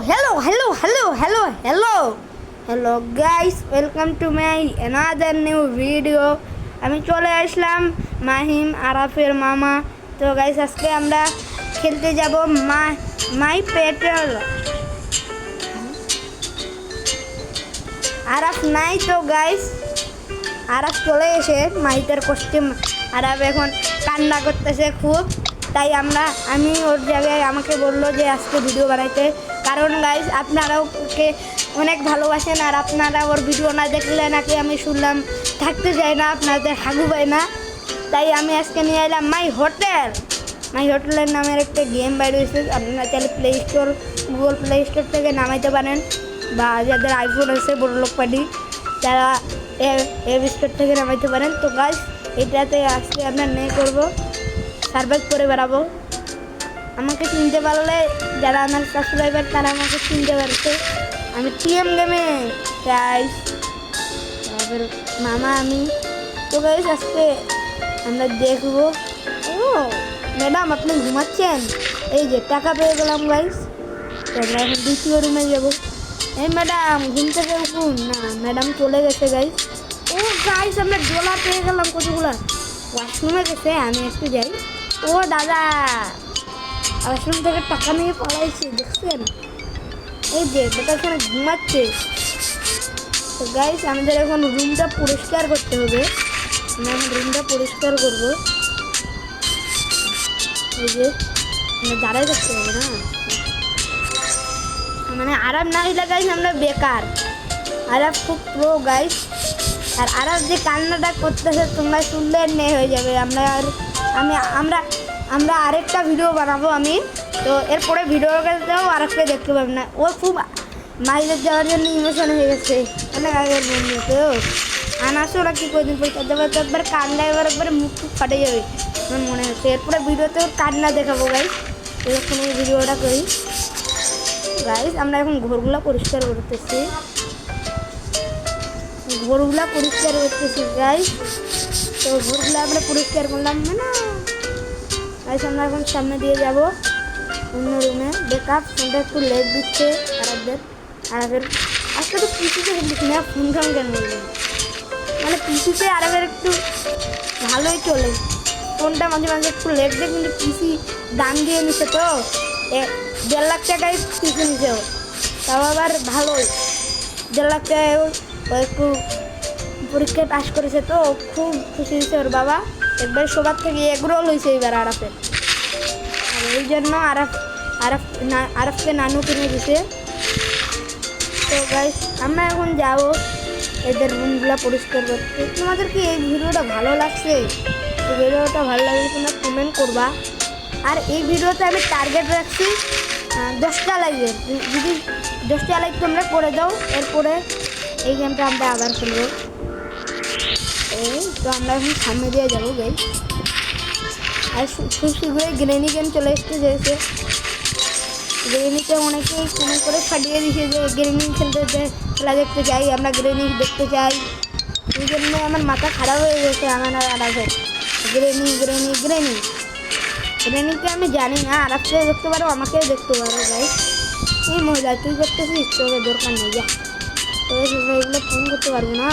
hello, hello, hello, hello, hello. Hello guys, welcome to my another new video. আমি চলে আসলাম মাহিম আরাফের মামা। তো গাইস আজকে আমরা খেলতে যাব মা মাই পেট্রোল আরাফ নাই তো গাইস আরাফ চলে এসে মাহিতের কস্টিউম আরাফ এখন কান্না করতেছে খুব। তাই আমরা আমি ওর জায়গায় আমাকে বলল যে আজকে ভিডিও বানাইতে। কারণ গাইস আপনারাও ওকে অনেক ভালোবাসেন আর আপনারা ওর ভিডিও না দেখলে নাকি আমি শুনলাম, থাকতে চাই না, আপনাদের হাগু পায় না। তাই আমি আজকে নিয়ে এলাম মাই হোটেল মাই হোটেলের নামের একটা গেম বাইরে হয়েছে আপনারা চাইলে play store Google play store থেকে নামাইতে পারেন, বা যাদের আইফোন আছে, বড় লোক পার্টি, তারা এপ স্টোর থেকে নামাইতে পারেন। তো গাছ এটাতে আজকে আমরা নে করব সার্ভাইভ করে বেড়াবো। আমাকে চিনতে পারলে যারা আমার সাবস্ক্রাইবার তারা আমাকে চিনতে পারছে। আমি টিএম গেমে গাইস তারপর মামা, আমি। তো গাইস আজকে আমরা দেখব, ও ম্যাডাম আপনি ঘুমাচ্ছেন? এই যে, টাকা পেয়ে গেলাম গাইস তো আমরা এখন দ্বিতীয় রুমে যাব। এই ম্যাডাম ঘুম থেকে উঠুন। না ম্যাডাম চলে গেছে গাইস ও গাইস আমরা ডলার পেয়ে গেলাম কতগুলা? ওয়াশরুমে গেছে, আমি একটু যাই। ও, দাদা। ওয়াশরুম থেকে টাকা নিয়ে পালাইছে, দেখছেন? এই যে, বেটা এখানে ঘুমাচ্ছে। তো গাইস আমাদের এখন রুমটা পরিষ্কার করতে হবে। আমি এখন রুমটা পরিষ্কার করব। এই যে মানে দাঁড়াই করতে হবে না? মানে আরাম না হইলে গাইস আমরা বেকার। আরাম খুব প্রো গাইস আর আরাম যে কান্নাটা করতেছে, তোমরা শুনলে নে হয়ে যাবে। আমরা আর আমি আমরা আমরা আরেকটা ভিডিও বানাবো আমি। তো এরপরে ভিডিওটাও আরেকটা দেখতে পাবেন না। ও খুব মাইলেজ যাওয়ার জন্য ইমোশন হয়ে গেছে। অনেক আগের বন্ধু তো। আনাসো ওরা কি কদিন পরীক্ষা দেবে তো একবার কান্না, এবার একবার মুখ টুক ফাটে যাবে। আমার মনে হচ্ছে। এরপরে ভিডিওতে কান্না দেখাবো গাইস যখন এই ভিডিওটা করি। গাইস আমরা এখন ঘরগুলো পরিষ্কার করতেছি। ঘরগুলা পরিষ্কার করতেছি গাইস তো ঘরগুলো আমরা পরিষ্কার করলাম মানে গাইস আমরা এখন সামনে দিয়ে যাব। অন্য রুমে বেকআপ ফোনটা একটু লেট দিচ্ছে আরাবদের আরবের আজকে তো পিসিতে খেলতেছি না ফোন খাম কেন মানে পিসিতে আরবের একটু ভালোই চলে। ফোনটা মাঝে মাঝে একটু লেট দেয়, কিন্তু পিসি দাম দিয়ে নিছে তো। দেড় লাখ টাকায় পিসি নিছে। তাও আবার ভালোই। দেড় লাখ টাকায় একটু পরীক্ষায় পাশ করেছে তো। খুব খুশি হয়েছে ওর বাবা। একবার সবার থেকে এগরোল হয়েছে এবার আরাফের আর এই জন্য আরাফ আরাফ না আরাফকে নানু কিনে দিছে। তো গাইস আমরা এখন যাব এদের রুমগুলো পরিষ্কার করতে। তোমাদের কি এই ভিডিওটা ভালো লাগছে? এই ভিডিওটা ভালো লাগলে তোমরা কমেন্ট করবা। আর এই ভিডিওতে আমি টার্গেট রাখছি দশটা লাইকের যদি দশটা লাইক তোমরা করে দাও, এরপরে এই গেমটা আমরা আবার খেলব। তো আমরা এখন সামনে দিয়ে যাব গাই আর সু- খুব শীঘ্রই গ্রেনি গেম চলে এসতে যেয়েছে গ্রেনিতে অনেকেই কমেন্ট করে ফাটিয়ে দিয়েছে যে গ্রেনি খেলতে দে- খেলা দেখতে চাই আমরা গ্রেনি দেখতে চাই এই জন্য আমার মাথা খারাপ হয়ে গেছে আমার আর আরাফের গ্রেনি গ্রেনি গ্রেনি গ্রেনিকে আমি জানি না আরাফকেও দেখতে পারো আমাকেও দেখতে পারো গাই এই মহিলা তুই করতেছিস তোকে দরকার নেই যা তোকে সেটা এগুলো ফোন করতে পারব না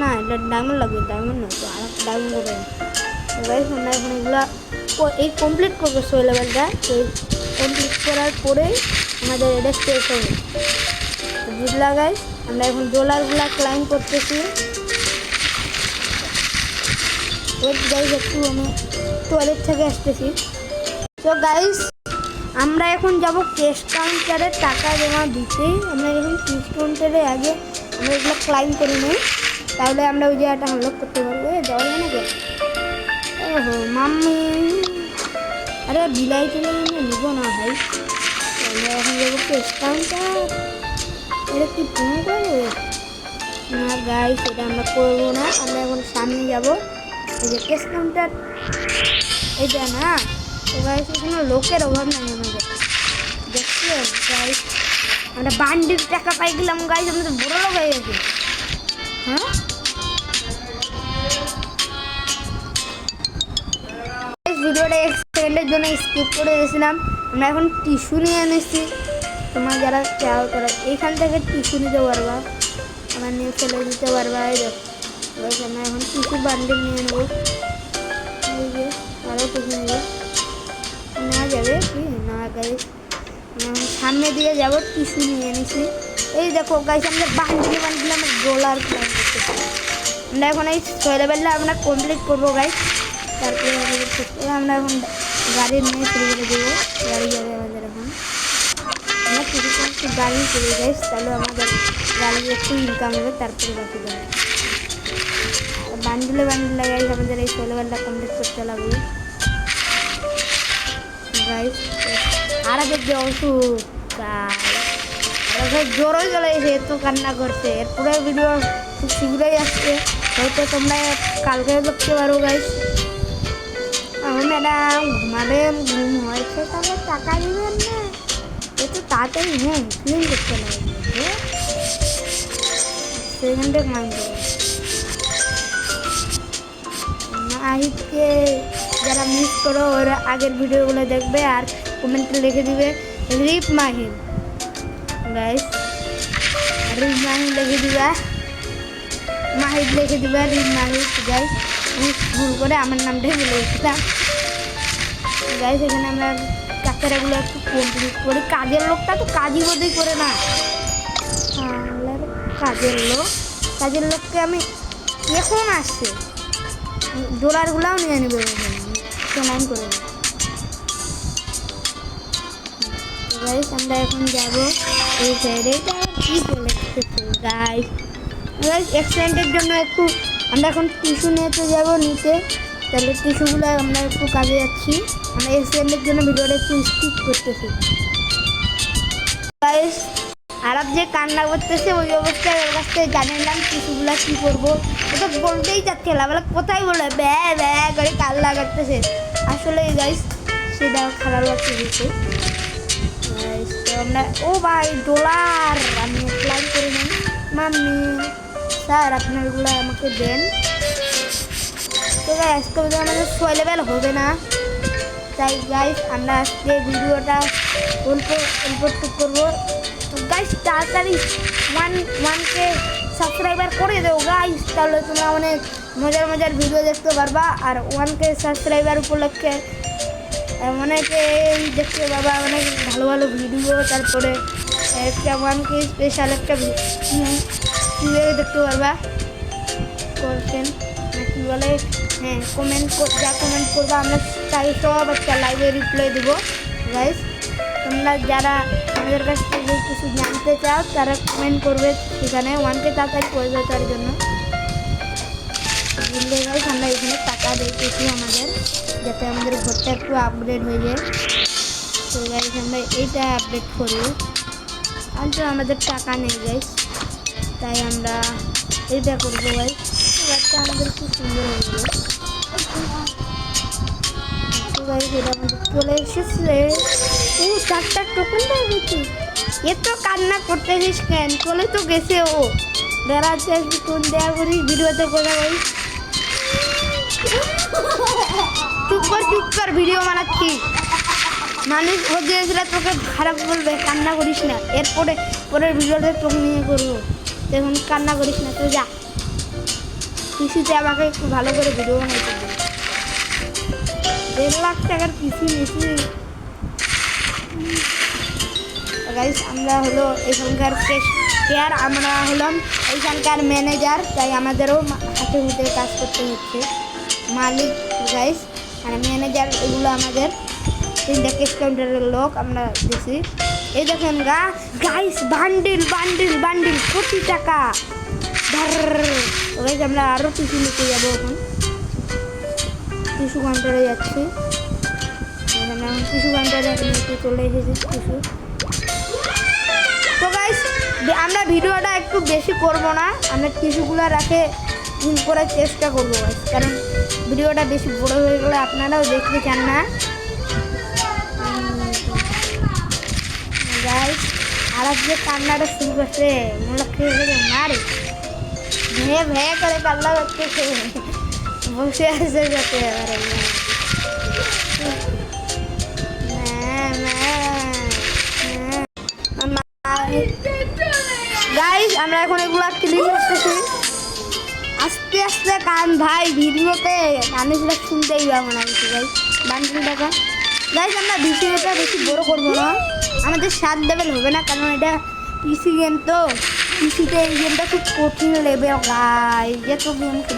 না, এটা ডায়মন্ড লাগবে ডায়মন্ড নয় তো আর ডায়মন্ড করবে গাইস আমরা এখন এগুলো এই কমপ্লিট করব সো লেভেলটা তো কমপ্লিট করার পরেই আমাদের এটা শেষ হবে। বুঝলা গাইস আমরা এখন ডলারগুলা ক্লাইম করতেছি। ওয়েট গাইস একটু আমি টয়লেট থেকে আসতেছি। তো গাইস আমরা এখন যাব ক্যাশ কাউন্টারে টাকা জমা দিতে। আমরা এখন ক্যাশ কাউন্টারে আগে আমরা এগুলো ক্লাইম করে নিই। তাহলে আমরা ওই জায়গাটা আনলক করতে পারব যাওয়া যায় না কেন ওহো, মাম্মি। আরে, বিলাই চলে গেলে নিব না ভাই। আমরা এখন যাব ক্যাশ এটা কি ফোন করব? না গাই সেটা আমরা করব না। আমরা এখন সামনে যাব। এই যে ক্যাশ কাউন্টার এইটা না, তো গাইস লোকের অভাব নাই আমাদের। দেখছি গাইস আমরা বান্ডির টাকা পাই গেলাম গাইস আমাদের বড় লোক হয়ে গেছে। ভিডিওটা এক সেকেন্ডের জন্য স্কিপ করে গেছিলাম আমরা এখন টিস্যু নিয়ে এনেছি। তোমরা যারা চাও তারা এইখান থেকে টিস্যু নিতে পারবা। আমার নিয়ে ফেলে দিতে পারবা, এই দেখো। আমরা এখন টিস্যু বান্ডেল নিয়ে নেব। এই আরও টিস্যু নেব। নেওয়া যাবে কি? না গাইস সামনে দিয়ে যাব টিস্যু নিয়ে এনেছি। এই দেখো গাইস আমরা বান্ডিলে বান্ডিলে আমরা গোলার প্ল্যান আমরা এখন এই ছয় লেভেলটা আমরা কমপ্লিট করব গাইস তারপরে আমরা এখন গাড়ি নিয়ে শুরু করে দেবো। গাড়ি যাবে আমাদের এখন আমরা কিছু একটু গাড়ি চলে গাইস তাহলে আমাদের গাড়ি একটু ইনকাম হবে, তারপরে বাকি দেবে বান্ডিলে বান্ডিলে গাইস আমাদের এই ছয় লেভেলটা কমপ্লিট করতে লাগবে গাইস আর যে গাইস জোরই চলে এসে এত কান্না করছে। এরপরে ভিডিও খুব শীঘ্রই আসছে। হয়তো তোমরা কালকে দেখতে পারো গাইস ম্যাডাম ঘুমাবেন ঘুম হয়েছে তাহলে টাকা দিবেন না একটু তাড়াতাড়ি হ্যাঁ ক্লিন করতে লাগবে সেখানটা মাইন্ড আহিদকে যারা মিস করো ওরা আগের ভিডিওগুলো দেখবে আর কমেন্টে লিখে দিবে RIP Mahin guys RIP Mahin লিখে দিবা। মাহিদ লিখে দিবা রিপ মাহিদ গাইস আমি ভুল করে আমার নামটাই বলে দিয়েছিলাম গাইস, এখানে আমরা চাকরাগুলো একটু কমপ্লিট করি। কাজের লোকটা তো কাজই বোধই করে না। কাজের লোক। কাজের লোককে আমি এখন আসছে। ডলারগুলাও নিয়ে নেবে প্রণাম করে গাইস, আমরা এখন যাব এই সাইডে কি চলে গাইস? গাইস অ্যাক্সিডেন্টের জন্য একটু আমরা এখন টিস্যু নিতে যাব নিতে তাহলে টিস্যুগুলো আমরা একটু কাজে যাচ্ছি। আমরা অ্যাক্সিডেন্টের জন্য ভিডিওটা একটু স্কিপ করতেছি। আরব যে কান্না করতেছে, ওই অবস্থায় ওর কাছ থেকে জানে নিলাম টিস্যুগুলো কী করব। ও তো বলতেই চাচ্ছে না, বলে কোথায় বলে? ব্যা ব্যা করে কান্না করতেছে। আসলে গাইস সেটা খারাপ লাগছে তো আমরা ও ভাই ডলার আমি অ্যাপ্লাই করে নিই। মাম্মি, স্যার, আপনারগুলো আমাকে দেন। তো আজকে আমাদের ছয় লেভেল হবে না। তাই গাইস আমরা আজকে ভিডিওটা অল্প অল্প একটু করব। গাইস তাড়াতাড়ি ওয়ান ওয়ানকে সাবস্ক্রাইবার করে দেও গাইস তাহলে তোমরা অনেক মজার মজার ভিডিও দেখতে পারবা। আর ওয়ানকে সাবস্ক্রাইবার উপলক্ষে অনেকে দেখতে পাবা, অনেক ভালো ভালো ভিডিও তারপরে একটা ওয়ানকে স্পেশাল একটা ভিডিও দেখতে পারবা। করছেন কী বলে? হ্যাঁ কমেন্ট যা কমেন্ট করব, আমরা তাই সব একটা লাইভে রিপ্লাই দেবো গাইস তোমরা যারা আমাদের কাছ থেকে কিছু জানতে চাও, তারা কমেন্ট করবে সেখানে। ওয়ানকে তাড়াতাড়ি করে দেবে তার জন্য। বুঝলে গাইস আমরা এখানে টাকা দিতেছি আমাদের, যাতে আমাদের ঘরটা একটু আপগ্রেড হয়ে যায়। তো গাইস আমরা এইটা আপডেট করব কিন্তু আমাদের টাকা নেই গাইস তাই আমরা এইটা করব গাইস ঘরটা আমাদের সুন্দর ও এ তো কান্না তো গেছে ও। ভিডিওতে কর ভিডিও মানুষ বলতে তোকে খারাপ বলবে, কান্না করিস না। এরপরে, পরের ভিডিওতে তোকে নিয়ে করব। দেখুন কান্না করিস না তো যা। কৃষিতে আমাকে একটু ভালো করে ভিডিও বানাইতে হবে দেড় লাখ টাকার কৃষি নিয়েছি। গাইস আমরা হলো এখানকার কেয়ার আমরা হলাম এখানকার ম্যানেজার তাই আমাদেরও হাতে হুতে কাজ করতে হচ্ছে। মালিক গাইস আর ম্যানেজার এগুলো আমাদের তিনটা ক্যাশ কাউন্টারের লোক আমরা দেখছি এই দেখেন গা গাইস বান্ডিল বান্ডিল বান্ডিল কোটি টাকা। আমরা আরও টিসু নিতে যাব এখন। টিসু কাউন্টারে যাচ্ছি। আমরা এখন টিসু কাউন্টারে চলে এসেছি টিসু। তো গাইস আমরা ভিডিওটা একটু বেশি করব না। আমরা টিস্যুগুলো রাখে ইন করার চেষ্টা করব গাইস কারণ ভিডিওটা বেশি বড় হয়ে গেলে আপনারাও দেখতে চান না। গাইস আর আজকে কান্নাটা শুরু করছে মনে গেছে মারে ভে ভে করে কান্না করতেছে বসে আছে যাতে মা, মা, মা। আমরা এখন এগুলো ক্লিন করতেছি। আস্তে আস্তে কান ভাই ভিডিওতে মানুষরা শুনতেই পাবো না কিছু ভাই বান্ডিল টাকা গাইস আমরা ভিডিওটা বেশি বড় করব না। আমাদের সাত লেভেল হবে না কারণ এটা পিসি গেম তো। পিসিতে এই গেমটা খুব কঠিন লেভেল গাই যে তো গেম এটা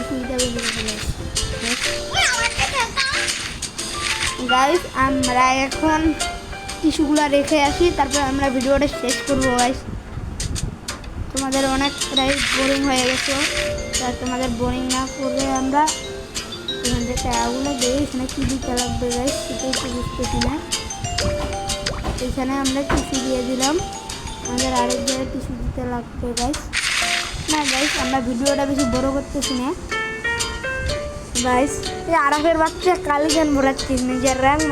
গাইস আমরা এখন টিস্যুগুলো রেখে আসি, তারপর আমরা ভিডিওটা শেষ করব গাইস তোমাদের অনেক প্রায় বোরিং হয়ে গেছে। তা তোমাদের বোরিং না করলে আমরা থেকে টাকাগুলো দিই এখানে কী দিতে লাগবে গাইস সেটাই তো বুঝতেছি না। এখানে আমরা টিসি দিয়ে দিলাম। আমাদের আরেক জায়গায় টিসি দিতে লাগবে গাইস না গাইস আমরা ভিডিওটা বেশি বড় করতেছি না। গাইস এই আরাফের বাচ্চা কালি গান ভরাচ্ছি নিজের র্যাঙ্ক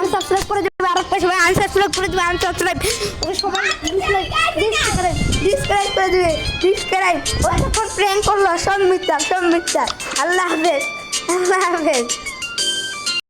আনসাবস্ক্রাইব করে করে করে করল, সব সব আল্লাহ হাফেজ আল্লাহ হাফেজ।